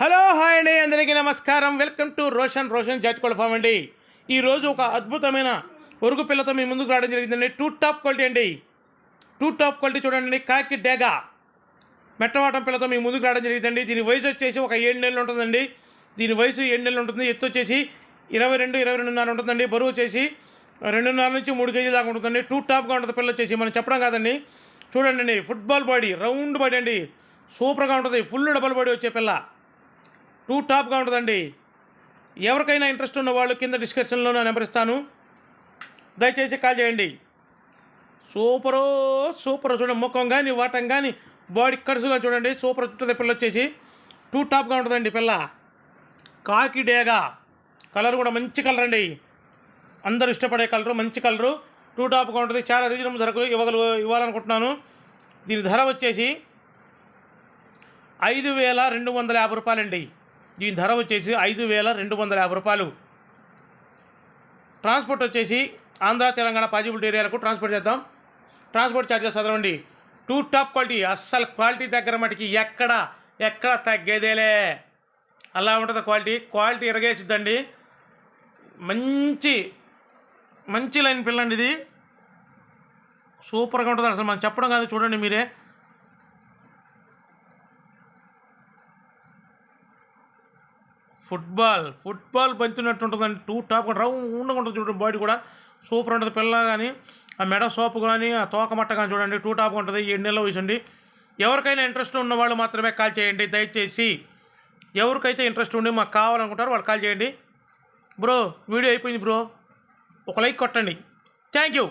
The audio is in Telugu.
హలో హాయ్ అండి. అందరికీ నమస్కారం. Welcome to Roshan. రోషన్ జాతికోళ్ళ ఫామ్ అండి. ఈరోజు ఒక అద్భుతమైన ఒరుగు పిల్లతో మీ ముందుకు రావడం జరిగిందండి. టూ టాప్ క్వాలిటీ అండి. టూ టాప్ క్వాలిటీ చూడండి కాకి డేగా మెట్టవాటం పిల్లతో మీ ముందుకు రావడం జరిగిందండి. దీని వయసు వచ్చేసి ఒక ఏడు నెలలు ఉంటుందండి. దీని వయసు ఏడు నెలలు ఉంటుంది. ఎత్తు వచ్చేసి ఇరవై రెండు ఇరవై రెండున్నర ఉంటుందండి. బరువు వచ్చేసి రెండున్నర నుంచి మూడు కేజీల దాకా ఉంటుందండి. టూ టాప్గా ఉంటుంది పిల్ల వచ్చేసి. మనం చెప్పడం కాదండి. చూడండి అండి. ఫుట్బాల్ బాడీ రౌండ్ బాడీ అండి. సూపర్గా ఉంటుంది. ఫుల్ డబల్ బాడీ వచ్చే పిల్ల. టూ టాప్గా ఉంటుందండి. ఎవరికైనా ఇంట్రెస్ట్ ఉన్న వాళ్ళు కింద డిస్క్రిప్షన్లో నా నెంబర్ ఇస్తాను. దయచేసి కాల్ చేయండి. సూపరు సూపర్ చూడండి ముఖం కానీ వాటం కానీ బాడీ కడుసుగా చూడండి. సూపర్ చుట్టది పిల్ల వచ్చేసి టూ టాప్గా ఉంటుందండి పిల్ల. కాకి డేగా. కలర్ కూడా మంచి కలర్ అండి. అందరూ ఇష్టపడే కలరు మంచి కలరు. టూ టాప్గా ఉంటుంది. చాలా రీజనబుల్ ధరకు ఇవ్వగలు ఇవ్వాలనుకుంటున్నాను. దీని ధర వచ్చేసి ఐదు వేల రెండు వందల యాభై రూపాయలండి. దీని ధర వచ్చేసి ఐదు వేల రెండు వందల యాభై రూపాయలు. ట్రాన్స్పోర్ట్ వచ్చేసి ఆంధ్ర తెలంగాణ పాజిబిలిటీ ఏరియాలకు ట్రాన్స్పోర్ట్ చేద్దాం. ట్రాన్స్పోర్ట్ ఛార్జెస్ చదవండి. టూ టాప్ క్వాలిటీ అస్సలు క్వాలిటీ దగ్గర మటుకి ఎక్కడ ఎక్కడ తగ్గేదేలే. అలా ఉంటుంది క్వాలిటీ. క్వాలిటీ ఇరగేసిద్దండి మంచి మంచి లైన్ పిల్లండి ఇది. సూపర్గా ఉంటుంది అసలు. మనం చెప్పడం కాదు చూడండి మీరే. ఫుట్బాల్ ఫుట్బాల్ బంతున్నట్టు ఉంటుందండి టూ టాప్ రౌండ్గా ఉంటుంది చూడండి బాడీ కూడా. సూపర్ ఉంటుంది పిల్ల కానీ ఆ మెడ సోపు కానీ ఆ తోక మట్ట కానీ చూడండి టూ టాప్ ఉంటుంది. ఏడు నెలలు వయసు ఎవరికైనా ఇంట్రెస్ట్ ఉన్న వాళ్ళు మాత్రమే కాల్ చేయండి దయచేసి. ఎవరికైతే ఇంట్రెస్ట్ ఉండి మాకు కావాలనుకుంటారో వాళ్ళు కాల్ చేయండి. బ్రో వీడియో అయిపోయింది బ్రో ఒక లైక్ కొట్టండి. Thank you